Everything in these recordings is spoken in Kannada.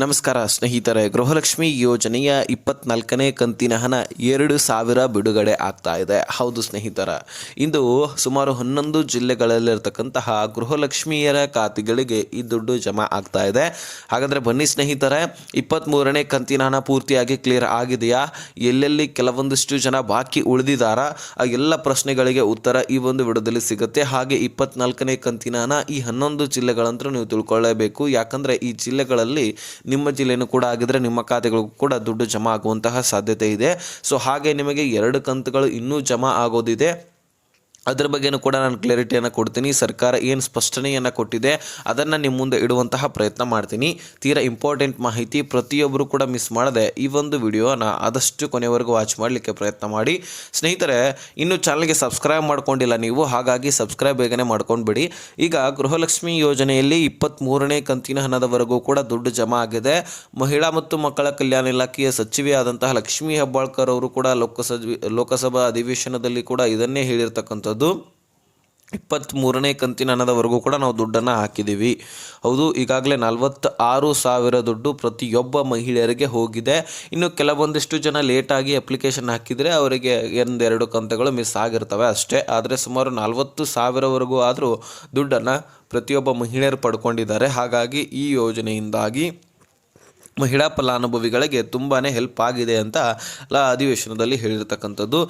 ನಮಸ್ಕಾರ, ಸ್ನೇಹಿತರೆ. ಗೃಹಲಕ್ಷ್ಮಿ ಯೋಜನೆಯ ಇಪ್ಪತ್ನಾಲ್ಕನೇ ಕಂತಿನ ಹಣ ಎರಡು ಸಾವಿರ ಬಿಡುಗಡೆ ಆಗ್ತಾ ಇದೆ. ಹೌದು ಸ್ನೇಹಿತರ, ಇಂದು ಸುಮಾರು ಹನ್ನೊಂದು ಜಿಲ್ಲೆಗಳಲ್ಲಿರ್ತಕ್ಕಂತಹ ಗೃಹಲಕ್ಷ್ಮಿಯರ ಖಾತೆಗಳಿಗೆ ಈ ದುಡ್ಡು ಜಮಾ ಆಗ್ತಾ ಇದೆ. ಹಾಗಾದರೆ ಬನ್ನಿ ಸ್ನೇಹಿತರೆ ಇಪ್ಪತ್ತ್ಮೂರನೇ ಕಂತಿನ ಹಣ ಪೂರ್ತಿಯಾಗಿ ಕ್ಲಿಯರ್ ಆಗಿದೆಯಾ? ಎಲ್ಲೆಲ್ಲಿ ಕೆಲವೊಂದಿಷ್ಟು ಜನ ಬಾಕಿ ಉಳಿದಿದ್ದಾರಾ ಆ ಎಲ್ಲ ಪ್ರಶ್ನೆಗಳಿಗೆ ಉತ್ತರ ಈ ಒಂದು ವಿಡಿಯೋದಲ್ಲಿ ಸಿಗುತ್ತೆ. ಹಾಗೆ ಇಪ್ಪತ್ನಾಲ್ಕನೇ ಕಂತಿನ ಹಣ ಈ ಹನ್ನೊಂದು ಜಿಲ್ಲೆಗಳಂತೂ ನೀವು ತಿಳ್ಕೊಳ್ಳೇಬೇಕು ಯಾಕಂದರೆ ಈ ಜಿಲ್ಲೆಗಳಲ್ಲಿ ನಿಮ್ಮ ಜಿಲ್ಲೆಯೂ ಕೂಡ ಆಗಿದ್ರೆ ನಿಮ್ಮ ಖಾತೆಗಳಿಗೂ ಕೂಡ ದುಡ್ಡು ಜಮಾ ಆಗುವಂತಹ ಸಾಧ್ಯತೆ ಇದೆ. ಸೊ ಹಾಗೆ ನಿಮಗೆ ಎರಡು ಕಂತುಗಳು ಇನ್ನೂ ಜಮಾ ಆಗೋದಿದೆ. ಅದ್ರ ಬಗ್ಗೆನೂ ಕೂಡ ನಾನು ಕ್ಲಾರಿಟಿಯನ್ನು ಕೊಡ್ತೀನಿ. ಸರ್ಕಾರ ಏನು ಸ್ಪಷ್ಟನೆಯನ್ನು ಕೊಟ್ಟಿದೆ ಅದನ್ನು ನಿಮ್ಮ ಮುಂದೆ ಇಡುವಂತಹ ಪ್ರಯತ್ನ ಮಾಡ್ತೀನಿ. ತೀರಾ ಇಂಪಾರ್ಟೆಂಟ್ ಮಾಹಿತಿ ಪ್ರತಿಯೊಬ್ಬರು ಕೂಡ ಮಿಸ್ ಮಾಡದೆ ಈ ಒಂದು ವಿಡಿಯೋನ ಆದಷ್ಟು ಕೊನೆವರೆಗೂ ವಾಚ್ ಮಾಡಲಿಕ್ಕೆ ಪ್ರಯತ್ನ ಮಾಡಿ. ಸ್ನೇಹಿತರೆ, ಇನ್ನು ಚಾನಲ್ಗೆ ಸಬ್ಸ್ಕ್ರೈಬ್ ಮಾಡ್ಕೊಂಡಿಲ್ಲ ನೀವು, ಹಾಗಾಗಿ ಸಬ್ಸ್ಕ್ರೈಬ್ ಬೇಗನೆ ಮಾಡ್ಕೊಂಡ್ಬಿಡಿ. ಈಗ ಗೃಹಲಕ್ಷ್ಮಿ ಯೋಜನೆಯಲ್ಲಿ ಇಪ್ಪತ್ತ್ಮೂರನೇ ಕಂತಿನ ಹಣದವರೆಗೂ ಕೂಡ ದುಡ್ಡು ಜಮಾ ಆಗಿದೆ. ಮಹಿಳಾ ಮತ್ತು ಮಕ್ಕಳ ಕಲ್ಯಾಣ ಇಲಾಖೆಯ ಸಚಿವೆಯಾದಂತಹ ಲಕ್ಷ್ಮೀ ಹೆಬ್ಬಾಳ್ಕರ್ ಅವರು ಕೂಡ ಲೋಕಸಭೆ, ಲೋಕಸಭಾ ಅಧಿವೇಶನದಲ್ಲಿ ಕೂಡ ಇದನ್ನೇ ಹೇಳಿರ್ತಕ್ಕಂಥದ್ದು. ಇಪ್ಪತ್ತ್ಮೂರನೇ ಕಂತಿನ ಹಣದವರೆಗೂ ಕೂಡ ನಾವು ದುಡ್ಡನ್ನು ಹಾಕಿದ್ದೀವಿ ಹೌದು, ಈಗಾಗಲೇ ನಲವತ್ತ ಆರು ಸಾವಿರ ದುಡ್ಡು ಪ್ರತಿಯೊಬ್ಬ ಮಹಿಳೆಯರಿಗೆ ಹೋಗಿದೆ. ಇನ್ನು ಕೆಲವೊಂದಿಷ್ಟು ಜನ ಲೇಟಾಗಿ ಅಪ್ಲಿಕೇಶನ್ ಹಾಕಿದರೆ ಅವರಿಗೆ ಒಂದೆರಡು ಕಂತುಗಳು ಮಿಸ್ ಆಗಿರ್ತವೆ ಅಷ್ಟೇ. ಆದರೆ ಸುಮಾರು ನಲವತ್ತು ಸಾವಿರವರೆಗೂ ಆದರೂ ದುಡ್ಡನ್ನು ಪ್ರತಿಯೊಬ್ಬ ಮಹಿಳೆಯರು ಪಡ್ಕೊಂಡಿದ್ದಾರೆ. ಹಾಗಾಗಿ ಈ ಯೋಜನೆಯಿಂದಾಗಿ ಮಹಿಳಾ ಫಲಾನುಭವಿಗಳಿಗೆ ತುಂಬಾ ಹೆಲ್ಪ್ ಆಗಿದೆ ಅಂತ ಅಧಿವೇಶನದಲ್ಲಿ ಹೇಳಿರ್ತಕ್ಕಂಥದ್ದು.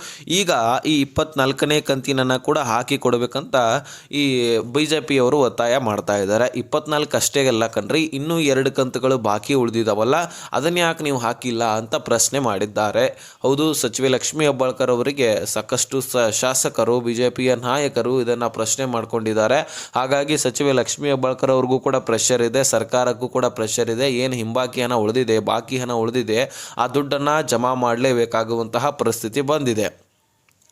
ಈಗ ಈ ಇಪ್ಪತ್ನಾಲ್ಕನೇ ಕಂತಿನನ್ನು ಕೂಡ ಹಾಕಿ ಕೊಡಬೇಕಂತ ಈ ಬಿ ಜೆ ಪಿಯವರು ಒತ್ತಾಯ ಮಾಡ್ತಾ ಇದ್ದಾರೆ. ಇಪ್ಪತ್ನಾಲ್ಕು ಅಷ್ಟೇ ಅಲ್ಲ ಕಣ್ರಿ, ಇನ್ನೂ ಎರಡು ಕಂತುಗಳು ಬಾಕಿ ಉಳಿದಿದ್ದಾವಲ್ಲ ಅದನ್ನು ಯಾಕೆ ನೀವು ಹಾಕಿಲ್ಲ ಅಂತ ಪ್ರಶ್ನೆ ಮಾಡಿದ್ದಾರೆ. ಹೌದು, ಸಚಿವೆ ಲಕ್ಷ್ಮೀ ಹೆಬ್ಬಾಳ್ಕರ್ ಅವರಿಗೆ ಸಾಕಷ್ಟು ಶಾಸಕರು ಬಿ ಜೆ ಪಿಯ ನಾಯಕರು ಇದನ್ನು ಪ್ರಶ್ನೆ ಮಾಡ್ಕೊಂಡಿದ್ದಾರೆ. ಹಾಗಾಗಿ ಸಚಿವೆ ಲಕ್ಷ್ಮೀ ಹೆಬ್ಬಾಳ್ಕರ್ ಅವ್ರಿಗೂ ಕೂಡ ಪ್ರೆಷರ್ ಇದೆ, ಸರ್ಕಾರಕ್ಕೂ ಕೂಡ ಪ್ರೆಷರ್ ಇದೆ, ಏನು ಹಿಂಬಾಕಿ ಹಣ ಉಳಿದಿದೆ ಬಾಕಿ ಹಣ ಉಳಿದಿದೆ ಆ ದುಡ್ಡನ್ನು ಜಮಾ ಮಾಡಲೇಬೇಕಾಗುವಂತಹ ಪರಿಸ್ಥಿತಿ ಬಂದಿದೆ.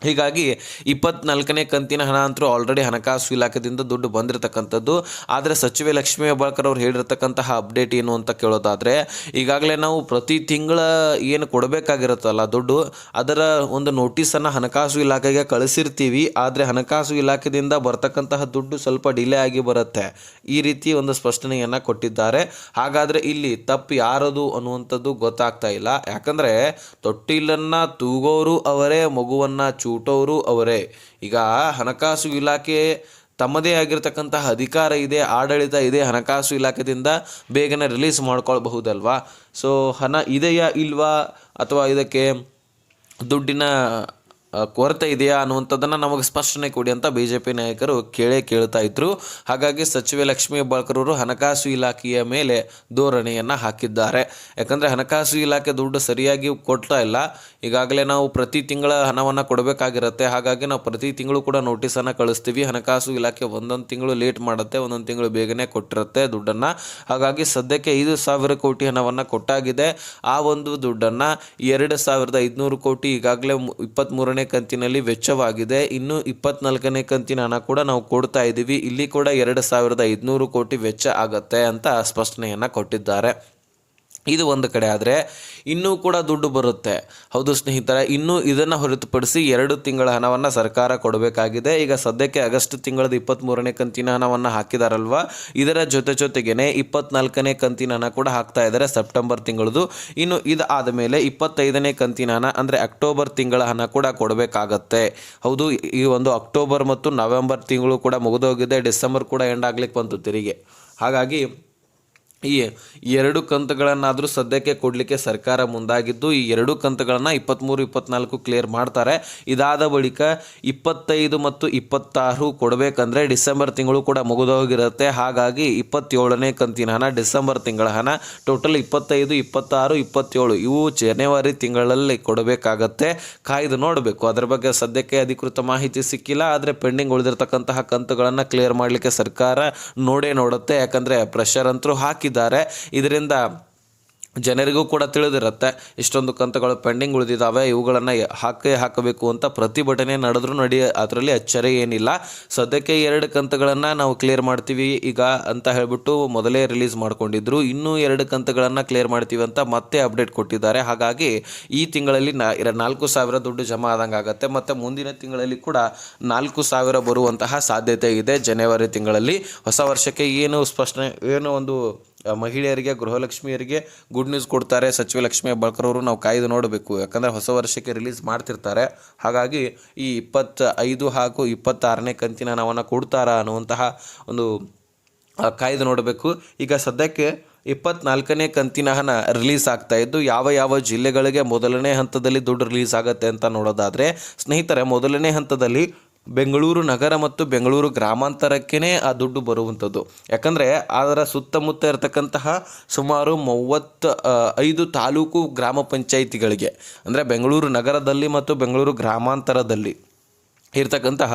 ಹೀಗಾಗಿ ಇಪ್ಪತ್ನಾಲ್ಕನೇ ಕಂತಿನ ಹಣ ಅಂತೂ ಆಲ್ರೆಡಿ ಹಣಕಾಸು ಇಲಾಖೆದಿಂದ ದುಡ್ಡು ಬಂದಿರತಕ್ಕಂಥದ್ದು. ಆದರೆ ಸಚಿವೆ ಲಕ್ಷ್ಮೀ ಹೆಬ್ಬಾಳ್ಕರ್ ಅವ್ರು ಹೇಳಿರ್ತಕ್ಕಂತಹ ಅಪ್ಡೇಟ್ ಏನು ಅಂತ ಕೇಳೋದಾದರೆ, ಈಗಾಗಲೇ ನಾವು ಪ್ರತಿ ತಿಂಗಳ ಏನು ಕೊಡಬೇಕಾಗಿರುತ್ತಲ್ಲ ದುಡ್ಡು, ಅದರ ಒಂದು ನೋಟಿಸನ್ನು ಹಣಕಾಸು ಇಲಾಖೆಗೆ ಕಳಿಸಿರ್ತೀವಿ. ಆದರೆ ಹಣಕಾಸು ಇಲಾಖೆಯಿಂದ ಬರ್ತಕ್ಕಂತಹ ದುಡ್ಡು ಸ್ವಲ್ಪ ಡಿಲೇ ಆಗಿ ಬರುತ್ತೆ ಈ ರೀತಿ ಒಂದು ಸ್ಪಷ್ಟನೆಯನ್ನು ಕೊಟ್ಟಿದ್ದಾರೆ. ಹಾಗಾದರೆ ಇಲ್ಲಿ ತಪ್ಪು ಯಾರದು ಅನ್ನುವಂಥದ್ದು ಗೊತ್ತಾಗ್ತಾ ಇಲ್ಲ. ಯಾಕಂದರೆ ತೊಟ್ಟಿಲನ್ನು ತೂಗೋರು ಅವರೇ ಮಗುವನ್ನು ಚೂಟೋರು ಅವರೇ. ಈಗ ಹಣಕಾಸು ಇಲಾಖೆ ತಮ್ಮದೇ ಆಗಿರ್ತಕ್ಕಂತಹ ಅಧಿಕಾರ ಇದೆ, ಆಡಳಿತ ಇದೆ, ಹಣಕಾಸು ಇಲಾಖೆದಿಂದ ಬೇಗನೆ ರಿಲೀಸ್ ಮಾಡ್ಕೊಳ್ಬಹುದಲ್ವಾ? ಸೊ ಹಣ ಇದೆಯಾ ಇಲ್ವಾ? ಅಥವಾ ಇದಕ್ಕೆ ದುಡ್ಡಿನ ಕೊರತೆ ಇದೆಯಾ ಅನ್ನುವಂಥದ್ದನ್ನು ನಮಗೆ ಸ್ಪಷ್ಟನೆ ಕೊಡಿ ಅಂತ ಬಿ ಜೆ ಪಿ ನಾಯಕರು ಕೇಳೇ ಕೇಳ್ತಾ ಇದ್ರು. ಹಾಗಾಗಿ ಸಚಿವೆ ಲಕ್ಷ್ಮೀ ಹೆಬ್ಬಾಳ್ಕರವರು ಹಣಕಾಸು ಇಲಾಖೆಯ ಮೇಲೆ ಧೋರಣೆಯನ್ನು ಹಾಕಿದ್ದಾರೆ. ಯಾಕಂದರೆ ಹಣಕಾಸು ಇಲಾಖೆ ದುಡ್ಡು ಸರಿಯಾಗಿ ಕೊಡ್ತಾ ಇಲ್ಲ. ಈಗಾಗಲೇ ನಾವು ಪ್ರತಿ ತಿಂಗಳ ಹಣವನ್ನು ಕೊಡಬೇಕಾಗಿರುತ್ತೆ. ಹಾಗಾಗಿ ನಾವು ಪ್ರತಿ ತಿಂಗಳು ಕೂಡ ನೋಟಿಸನ್ನು ಕಳಿಸ್ತೀವಿ. ಹಣಕಾಸು ಇಲಾಖೆ ಒಂದೊಂದು ತಿಂಗಳು ಲೇಟ್ ಮಾಡುತ್ತೆ, ಒಂದೊಂದು ತಿಂಗಳು ಬೇಗನೆ ಕೊಟ್ಟಿರುತ್ತೆ ದುಡ್ಡನ್ನು. ಹಾಗಾಗಿ ಸದ್ಯಕ್ಕೆ ಐದು ಸಾವಿರ ಕೋಟಿ ಹಣವನ್ನು ಕೊಟ್ಟಾಗಿದೆ. ಆ ಒಂದು ದುಡ್ಡನ್ನು ಎರಡು ಸಾವಿರದ ಐದುನೂರು ಕೋಟಿ ಈಗಾಗಲೇ ಇಪ್ಪತ್ತ್ಮೂರನೇ ಕಂತಿನಲ್ಲಿ ವೆಚ್ಚವಾಗಿದೆ. ಇನ್ನು ಇಪ್ಪತ್ನಾಲ್ಕನೇ ಕಂತಿನ ಹಣ ಕೂಡ ನಾವು ಕೊಡ್ತಾ ಇದ್ದೀವಿ. ಇಲ್ಲಿ ಕೂಡ ಎರಡು ಸಾವಿರದ ಐದುನೂರು ಕೋಟಿ ವೆಚ್ಚ ಆಗತ್ತೆ ಅಂತ ಸ್ಪಷ್ಟನೆಯನ್ನು ಕೊಟ್ಟಿದ್ದಾರೆ. ಇದು ಒಂದು ಕಡೆ ಆದರೆ ಇನ್ನೂ ಕೂಡ ದುಡ್ಡು ಬರುತ್ತೆ. ಹೌದು ಸ್ನೇಹಿತರೆ, ಇನ್ನೂ ಇದನ್ನು ಹೊರತುಪಡಿಸಿ ಎರಡು ತಿಂಗಳ ಹಣವನ್ನು ಸರ್ಕಾರ ಕೊಡಬೇಕಾಗಿದೆ. ಈಗ ಸದ್ಯಕ್ಕೆ ಆಗಸ್ಟ್ ತಿಂಗಳದ ಇಪ್ಪತ್ತ್ಮೂರನೇ ಕಂತಿನ ಹಣವನ್ನು ಹಾಕಿದಾರಲ್ವ? ಇದರ ಜೊತೆ ಜೊತೆಗೇನೆ ಇಪ್ಪತ್ನಾಲ್ಕನೇ ಕಂತಿನ ಹಣ ಕೂಡ ಹಾಕ್ತಾ ಇದ್ದಾರೆ ಸೆಪ್ಟೆಂಬರ್ ತಿಂಗಳದು. ಇನ್ನು ಇದು ಆದಮೇಲೆ ಇಪ್ಪತ್ತೈದನೇ ಕಂತಿನ ಹಣ ಅಂದರೆ ಅಕ್ಟೋಬರ್ ತಿಂಗಳ ಹಣ ಕೂಡ ಕೊಡಬೇಕಾಗತ್ತೆ. ಹೌದು, ಈ ಒಂದು ಅಕ್ಟೋಬರ್ ಮತ್ತು ನವೆಂಬರ್ ತಿಂಗಳು ಕೂಡ ಮುಗಿದೋಗಿದೆ. ಡಿಸೆಂಬರ್ ಕೂಡ ಎಂಡ್ ಆಗ್ಲಿಕ್ಕೆ ಬಂತು ತೆರಿಗೆ. ಹಾಗಾಗಿ ಈ ಎರಡು ಕಂತುಗಳನ್ನಾದರೂ ಸದ್ಯಕ್ಕೆ ಕೊಡಲಿಕ್ಕೆ ಸರ್ಕಾರ ಮುಂದಾಗಿದ್ದು, ಈ ಎರಡು ಕಂತುಗಳನ್ನು ಇಪ್ಪತ್ತ್ಮೂರು ಇಪ್ಪತ್ತ್ನಾಲ್ಕು ಕ್ಲಿಯರ್ ಮಾಡ್ತಾರೆ. ಇದಾದ ಬಳಿಕ ಇಪ್ಪತ್ತೈದು ಮತ್ತು ಇಪ್ಪತ್ತಾರು ಕೊಡಬೇಕಂದ್ರೆ ಡಿಸೆಂಬರ್ ತಿಂಗಳು ಕೂಡ ಮುಗಿದೋಗಿರುತ್ತೆ. ಹಾಗಾಗಿ ಇಪ್ಪತ್ತೇಳನೇ ಕಂತಿನ ಹಣ, ಡಿಸೆಂಬರ್ ತಿಂಗಳ ಹಣ, ಟೋಟಲ್ ಇಪ್ಪತ್ತೈದು, ಇಪ್ಪತ್ತಾರು, ಇಪ್ಪತ್ತೇಳು, ಇವು ಜನವರಿ ತಿಂಗಳಲ್ಲಿ ಕೊಡಬೇಕಾಗತ್ತೆ. ಕಾಯ್ದು ನೋಡಬೇಕು. ಅದರ ಬಗ್ಗೆ ಸದ್ಯಕ್ಕೆ ಅಧಿಕೃತ ಮಾಹಿತಿ ಸಿಕ್ಕಿಲ್ಲ. ಆದರೆ ಪೆಂಡಿಂಗ್ ಉಳಿದಿರ್ತಕ್ಕಂತಹ ಕಂತುಗಳನ್ನು ಕ್ಲಿಯರ್ ಮಾಡಲಿಕ್ಕೆ ಸರ್ಕಾರ ನೋಡೇ ನೋಡುತ್ತೆ. ಯಾಕಂದರೆ ಪ್ರೆಷರ್ ಅಂತರೂ ಹಾಕಿದ್ದಾರೆ ಇದರಿಂದ ಜನರಿಗೂ ಕೂಡ ತಿಳಿದಿರುತ್ತೆ. ಇಷ್ಟೊಂದು ಕಂತುಗಳು ಪೆಂಡಿಂಗ್ ಉಳಿದಿದ್ದಾವೆ. ಇವುಗಳನ್ನು ಹಾಕೇ ಹಾಕಬೇಕು ಅಂತ ಪ್ರತಿಭಟನೆ ನಡೆದ್ರೂ ನಡಿ, ಅದರಲ್ಲಿ ಅಚ್ಚರಿ ಏನಿಲ್ಲ. ಸದ್ಯಕ್ಕೆ ಎರಡು ಕಂತುಗಳನ್ನು ನಾವು ಕ್ಲಿಯರ್ ಮಾಡ್ತೀವಿ ಈಗ ಅಂತ ಹೇಳಿಬಿಟ್ಟು ಮೊದಲೇ ರಿಲೀಸ್ ಮಾಡ್ಕೊಂಡಿದ್ರು. ಇನ್ನೂ ಎರಡು ಕಂತುಗಳನ್ನು ಕ್ಲಿಯರ್ ಮಾಡ್ತೀವಿ ಅಂತ ಮತ್ತೆ ಅಪ್ಡೇಟ್ ಕೊಟ್ಟಿದ್ದಾರೆ. ಹಾಗಾಗಿ ಈ ತಿಂಗಳಲ್ಲಿ ನಾ ನಾಲ್ಕು ಸಾವಿರ ದುಡ್ಡು ಜಮಾ ಆದಂಗೆ ಆಗುತ್ತೆ. ಮತ್ತು ಮುಂದಿನ ತಿಂಗಳಲ್ಲಿ ಕೂಡ ನಾಲ್ಕು ಸಾವಿರ ಬರುವಂತಹ ಸಾಧ್ಯತೆ ಇದೆ. ಜನವರಿ ತಿಂಗಳಲ್ಲಿ ಹೊಸ ವರ್ಷಕ್ಕೆ ಏನು ಸ್ಪಷ್ಟನೆ, ಏನು ಒಂದು ಮಹಿಳೆಯರಿಗೆ, ಗೃಹಲಕ್ಷ್ಮಿಯರಿಗೆ ಗುಡ್ ನ್ಯೂಸ್ ಕೊಡ್ತಾರೆ. ಸಚಿವ ಲಕ್ಷ್ಮೀ ಬಳಕರವರು ನಾವು ಕಾಯ್ದು ನೋಡಬೇಕು. ಯಾಕಂದರೆ ಹೊಸ ವರ್ಷಕ್ಕೆ ರಿಲೀಸ್ ಮಾಡ್ತಿರ್ತಾರೆ. ಹಾಗಾಗಿ ಈ ಇಪ್ಪತ್ತ ಐದು ಹಾಗೂ ಇಪ್ಪತ್ತಾರನೇ ಕಂತಿನ ನಾವನ್ನು ಕೊಡ್ತಾರಾ ಅನ್ನುವಂತಹ ಒಂದು ಕಾಯ್ದು ನೋಡಬೇಕು. ಈಗ ಸದ್ಯಕ್ಕೆ ಇಪ್ಪತ್ನಾಲ್ಕನೇ ಕಂತಿನ ಹಣ ರಿಲೀಸ್ ಆಗ್ತಾ ಇದ್ದು, ಯಾವ ಯಾವ ಜಿಲ್ಲೆಗಳಿಗೆ ಮೊದಲನೇ ಹಂತದಲ್ಲಿ ದುಡ್ಡು ರಿಲೀಸ್ ಆಗುತ್ತೆ ಅಂತ ನೋಡೋದಾದರೆ, ಸ್ನೇಹಿತರೆ, ಮೊದಲನೇ ಹಂತದಲ್ಲಿ ಬೆಂಗಳೂರು ನಗರ ಮತ್ತು ಬೆಂಗಳೂರು ಗ್ರಾಮಾಂತರಕ್ಕೇ ಆ ದುಡ್ಡು ಬರುವಂಥದ್ದು. ಯಾಕಂದರೆ ಅದರ ಸುತ್ತಮುತ್ತ ಇರತಕ್ಕಂತಹ ಸುಮಾರು ಮೂವತ್ತ ಐದು ತಾಲೂಕು ಗ್ರಾಮ ಪಂಚಾಯಿತಿಗಳಿಗೆ. ಅಂದರೆ ಬೆಂಗಳೂರು ನಗರದಲ್ಲಿ ಮತ್ತು ಬೆಂಗಳೂರು ಗ್ರಾಮಾಂತರದಲ್ಲಿ. ಇರ್ತಕ್ಕಂತಹ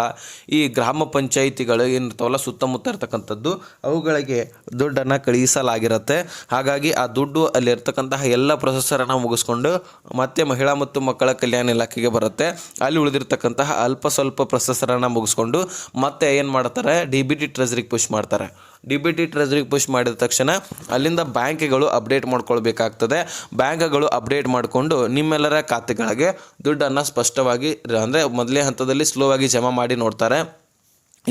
ಈ ಗ್ರಾಮ ಪಂಚಾಯಿತಿಗಳು ಏನಿರ್ತಾವಲ್ಲ ಸುತ್ತಮುತ್ತ ಇರ್ತಕ್ಕಂಥದ್ದು, ಅವುಗಳಿಗೆ ದುಡ್ಡನ್ನು ಕಳುಹಿಸಲಾಗಿರುತ್ತೆ. ಹಾಗಾಗಿ ಆ ದುಡ್ಡು ಅಲ್ಲಿರ್ತಕ್ಕಂತಹ ಎಲ್ಲ ಪ್ರೊಸೆಸರನ್ನು ಮುಗಿಸ್ಕೊಂಡು ಮತ್ತೆ ಮಹಿಳಾ ಮತ್ತು ಮಕ್ಕಳ ಕಲ್ಯಾಣ ಇಲಾಖೆಗೆ ಬರುತ್ತೆ. ಅಲ್ಲಿ ಉಳಿದಿರ್ತಕ್ಕಂತಹ ಅಲ್ಪ ಸ್ವಲ್ಪ ಪ್ರೊಸೆಸರನ್ನು ಮುಗಿಸ್ಕೊಂಡು ಮತ್ತೆ ಏನು ಮಾಡ್ತಾರೆ, ಡಿ ಬಿ ಟಿ ಟ್ರೆಜರಿಗೆ ಪುಷ್ ಮಾಡ್ತಾರೆ. ಡಿ ಬಿ ಟಿ ಟ್ರೆಜರಿಗೆ ಪುಷ್ ಮಾಡಿದ ತಕ್ಷಣ ಅಲ್ಲಿಂದ ಬ್ಯಾಂಕ್ಗಳು ಅಪ್ಡೇಟ್ ಮಾಡ್ಕೊಳ್ಬೇಕಾಗ್ತದೆ. ಬ್ಯಾಂಕ್ಗಳು ಅಪ್ಡೇಟ್ ಮಾಡಿಕೊಂಡು ನಿಮ್ಮೆಲ್ಲರ ಖಾತೆಗಳಿಗೆ ದುಡ್ಡನ್ನು ಸ್ಪಷ್ಟವಾಗಿ ಅಂದರೆ ಮೊದಲೇ ಹಂತದಲ್ಲಿ ಸ್ಲೋ ಆಗಿ ಜಮಾ ಮಾಡಿ ನೋಡ್ತಾರೆ.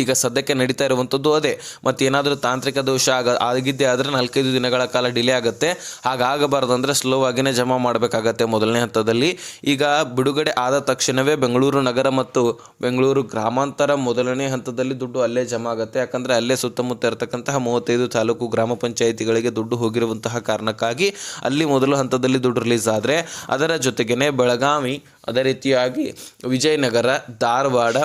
ಈಗ ಸದ್ಯಕ್ಕೆ ನಡೀತಾ ಇರುವಂಥದ್ದು ಅದೇ. ಮತ್ತು ಏನಾದರೂ ತಾಂತ್ರಿಕ ದೋಷ ಆಗ, ಆಗಿದ್ದೇ ಆದರೆ ನಾಲ್ಕೈದು ದಿನಗಳ ಕಾಲ ಡಿಲೇ ಆಗುತ್ತೆ. ಹಾಗಾಗಬಾರ್ದು ಅಂದರೆ ಸ್ಲೋ ಆಗಿನೇ ಜಮಾ ಮಾಡಬೇಕಾಗತ್ತೆ ಮೊದಲನೇ ಹಂತದಲ್ಲಿ. ಈಗ ಬಿಡುಗಡೆ ಆದ ತಕ್ಷಣವೇ ಬೆಂಗಳೂರು ನಗರ ಮತ್ತು ಬೆಂಗಳೂರು ಗ್ರಾಮಾಂತರ ಮೊದಲನೇ ಹಂತದಲ್ಲಿ ದುಡ್ಡು ಅಲ್ಲೇ ಜಮಾ ಆಗುತ್ತೆ. ಯಾಕಂದರೆ ಅಲ್ಲೇ ಸುತ್ತಮುತ್ತ ಇರತಕ್ಕಂತಹ ಮೂವತ್ತೈದು ತಾಲೂಕು ಗ್ರಾಮ ಪಂಚಾಯಿತಿಗಳಿಗೆ ದುಡ್ಡು ಹೋಗಿರುವಂತಹ ಕಾರಣಕ್ಕಾಗಿ ಅಲ್ಲಿ ಮೊದಲ ಹಂತದಲ್ಲಿ ದುಡ್ಡು ರಿಲೀಸ್ ಆದರೆ ಅದರ ಜೊತೆಗೇ ಬೆಳಗಾವಿ, ಅದೇ ರೀತಿಯಾಗಿ ವಿಜಯನಗರ, ಧಾರವಾಡ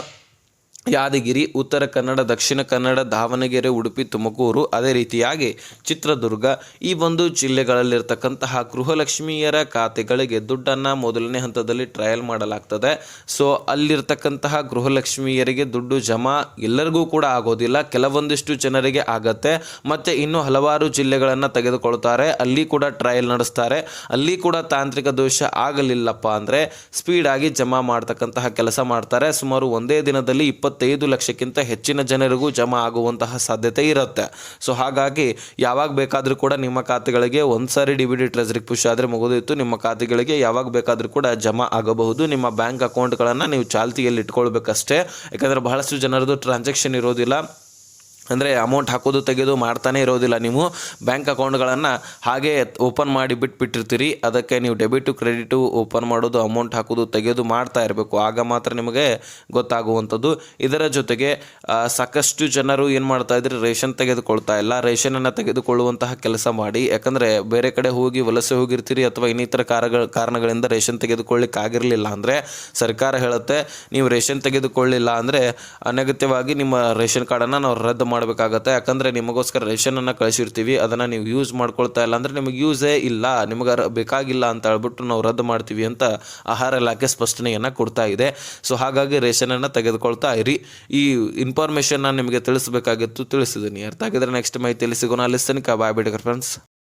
ಯಾದಗಿರಿ, ಉತ್ತರ ಕನ್ನಡ, ದಕ್ಷಿಣ ಕನ್ನಡ, ದಾವಣಗೆರೆ, ಉಡುಪಿ, ತುಮಕೂರು, ಅದೇ ರೀತಿಯಾಗಿ ಚಿತ್ರದುರ್ಗ ಈ ಒಂದು ಜಿಲ್ಲೆಗಳಲ್ಲಿರ್ತಕ್ಕಂತಹ ಗೃಹಲಕ್ಷ್ಮಿಯರ ಖಾತೆಗಳಿಗೆ ದುಡ್ಡನ್ನು ಮೊದಲನೇ ಹಂತದಲ್ಲಿ ಟ್ರಯಲ್ ಮಾಡಲಾಗ್ತದೆ. ಸೊ ಅಲ್ಲಿರ್ತಕ್ಕಂತಹ ಗೃಹಲಕ್ಷ್ಮಿಯರಿಗೆ ದುಡ್ಡು ಜಮಾ ಎಲ್ಲರಿಗೂ ಕೂಡ ಆಗೋದಿಲ್ಲ. ಕೆಲವೊಂದಿಷ್ಟು ಜನರಿಗೆ ಆಗತ್ತೆ. ಮತ್ತು ಇನ್ನೂ ಹಲವಾರು ಜಿಲ್ಲೆಗಳನ್ನು ತೆಗೆದುಕೊಳ್ತಾರೆ. ಅಲ್ಲಿ ಕೂಡ ಟ್ರಯಲ್ ನಡೆಸ್ತಾರೆ. ಅಲ್ಲಿ ಕೂಡ ತಾಂತ್ರಿಕ ದೋಷ ಆಗಲಿಲ್ಲಪ್ಪ ಅಂದರೆ ಸ್ಪೀಡಾಗಿ ಜಮಾ ಮಾಡ್ತಕ್ಕಂತಹ ಕೆಲಸ ಮಾಡ್ತಾರೆ. ಸುಮಾರು ಒಂದೇ ದಿನದಲ್ಲಿ ಇಪ್ಪತ್ತೈದು ಲಕ್ಷಕ್ಕಿಂತ ಹೆಚ್ಚಿನ ಜನರಿಗೂ ಜಮಾ ಆಗುವಂತಹ ಸಾಧ್ಯತೆ ಇರುತ್ತೆ. ಸೊ ಹಾಗಾಗಿ ಯಾವಾಗ ಬೇಕಾದರೂ ಕೂಡ ನಿಮ್ಮ ಖಾತೆಗಳಿಗೆ ಒಂದು ಸಾರಿ ಡಿ ಬಿ ಡಿ ಟ್ರೆಜರಿಗೆ ಪುಷ್ ಆದರೆ ಮುಗಿದಿತ್ತು ನಿಮ್ಮ ಖಾತೆಗಳಿಗೆ ಯಾವಾಗ ಬೇಕಾದರೂ ಕೂಡ ಜಮಾ ಆಗಬಹುದು. ನಿಮ್ಮ ಬ್ಯಾಂಕ್ ಅಕೌಂಟ್ಗಳನ್ನು ನೀವು ಚಾಲ್ತಿಯಲ್ಲಿ ಇಟ್ಕೊಳ್ಬೇಕಷ್ಟೇ. ಯಾಕಂದರೆ ಬಹಳಷ್ಟು ಜನರದು ಟ್ರಾನ್ಸಾಕ್ಷನ್ ಇರೋದಿಲ್ಲ. ಅಂದರೆ ಅಮೌಂಟ್ ಹಾಕೋದು, ತೆಗೆದು ಮಾಡ್ತಾನೆ ಇರೋದಿಲ್ಲ ನೀವು. ಬ್ಯಾಂಕ್ ಅಕೌಂಟ್ಗಳನ್ನು ಹಾಗೆ ಓಪನ್ ಮಾಡಿ ಬಿಟ್ಬಿಟ್ಟಿರ್ತೀರಿ. ಅದಕ್ಕೆ ನೀವು ಡೆಬಿಟು ಕ್ರೆಡಿಟು ಓಪನ್ ಮಾಡೋದು ಅಮೌಂಟ್ ಹಾಕೋದು, ತೆಗೆದು ಮಾಡ್ತಾ ಇರಬೇಕು. ಆಗ ಮಾತ್ರ ನಿಮಗೆ ಗೊತ್ತಾಗುವಂಥದ್ದು. ಇದರ ಜೊತೆಗೆ ಸಾಕಷ್ಟು ಜನರು ಏನು ಮಾಡ್ತಾ ಇದ್ರೆ? ರೇಷನ್ ತೆಗೆದುಕೊಳ್ತಾ ಇಲ್ಲ. ರೇಷನನ್ನು ತೆಗೆದುಕೊಳ್ಳುವಂತಹ ಕೆಲಸ ಮಾಡಿ. ಯಾಕಂದರೆ ಬೇರೆ ಕಡೆ ಹೋಗಿ ವಲಸೆ ಹೋಗಿರ್ತೀರಿ ಅಥವಾ ಇನ್ನಿತರ ಕಾರಣಗಳಿಂದ ರೇಷನ್ ತೆಗೆದುಕೊಳ್ಳಿಕ್ಕಾಗಿರಲಿಲ್ಲ ಅಂದರೆ ಸರ್ಕಾರ ಹೇಳುತ್ತೆ, ನೀವು ರೇಷನ್ ತೆಗೆದುಕೊಳ್ಳಿಲ್ಲ ಅಂದರೆ ಅನಗತ್ಯವಾಗಿ ನಿಮ್ಮ ರೇಷನ್ ಕಾರ್ಡನ್ನು ನಾವು ರದ್ದು ಮಾಡಬೇಕಾಗತ್ತೆ. ಯಾಕಂದರೆ ನಿಮಗೋಸ್ಕರ ರೇಷನನ್ನು ಕಳಿಸಿರ್ತೀವಿ, ಅದನ್ನು ನೀವು ಯೂಸ್ ಮಾಡ್ಕೊಳ್ತಾ ಇಲ್ಲ ಅಂದರೆ ನಿಮಗೆ ಯೂಸೇ ಇಲ್ಲ, ನಿಮಗೆ ಬೇಕಾಗಿಲ್ಲ ಅಂತ ಹೇಳ್ಬಿಟ್ಟು ನಾವು ರದ್ದು ಮಾಡ್ತೀವಿ ಅಂತ ಆಹಾರ ಇಲಾಖೆ ಸ್ಪಷ್ಟನೆಯನ್ನು ಕೊಡ್ತಾ ಇದೆ. ಸೊ ಹಾಗಾಗಿ ರೇಷನನ್ನು ತೆಗೆದುಕೊಳ್ತಾ ಇರಿ. ಈ ಇನ್ಫಾರ್ಮೇಷನ್ ನಿಮಗೆ ತಿಳಿಸಬೇಕಾಗಿತ್ತು ತಿಳಿಸಿದ್ದೀನಿ ಅರ್ಥ ಆಗಿದ್ರೆ ನೆಕ್ಸ್ಟ್ ಮಾಹಿತಿಯಲ್ಲಿ ಸಿಗೋಣ. ಅಲ್ಲಿ ತನಕ ಬಾಯ್ ಫ್ರೆಂಡ್ಸ್